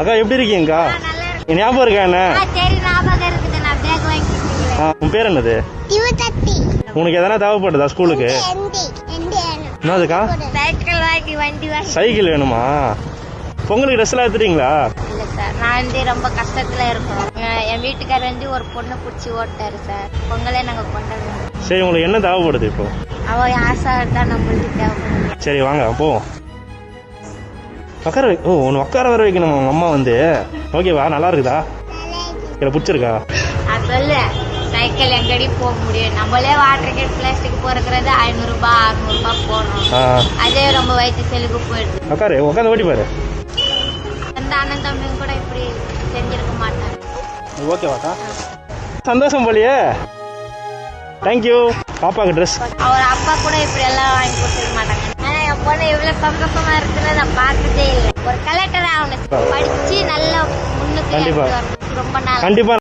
அக்கா எப்படி இருக்கீங்கக்கா? ஞாபகம் இருக்கா என்ன? உன் பேர் என்னது. உனக்கு எதனா தேவைப்படுதா ஸ்கூலுக்கு. என்னதுக்கா? சைக்கிள் வேணுமா? பொங்கலுக்கு ட்ரெஸ் எல்லாம் எடுத்துட்டீங்களா? இல்ல சார். நான் வந்து ரொம்ப கஷ்டத்துல இருக்கோம். என் வீட்டுக்காரர் வந்து ஒரு பொண்ணை பிடிச்சி ஓட்டாரு சார். பொங்கலே நாங்க கொண்டாடுறோம். சரி உங்களுக்கு என்ன தேவைப்படுது இப்போ? அவ ஆசை தான் நம்மளுக்கு தேவைப்படுது. சரி வாங்க போவோம் உட்கார வை ஓ உன்னை உட்கார வர வைக்கணும் உங்கள் அம்மா வந்து. ஓகேவா நல்லா இருக்குதா? இல்லை பிடிச்சிருக்கா? சொல்லு சைக்கிள் எங்கடி போக முடியும்? நம்மளே வாட்டர் கேட் பிளாஸ்டிக் போறதுறது ஐநூறுபா அறுநூறுபா போடுறோம் அதே ரொம்ப வயிற்று செலுக்கு போயிடுது. உட்காரு உட்காந்து ஓட்டி பாரு. அந்த அண்ணன் தம்பியும் கூட இப்படி செஞ்சிருக்க மாட்டாங்க ஓகேவாக்கா சந்தோஷம் போலியே. தேங்க்யூ பாப்பாக்கு ட்ரெஸ் அவர் அப்பா கூட இப்படி எல்லாம் வாங்கி கொடுத்துருக்க மாட்டாங்க ஆனா என் பொண்ணு இவ்வளவு சந்தோஷமா இருக்குன்னு நான் பார்த்ததே இல்லை. ஒரு கலெக்டர் ஆகணும் படிச்சு நல்ல முன்னுக்கு கண்டிப்பா. ரொம்ப நாள் கண்டிப்பாக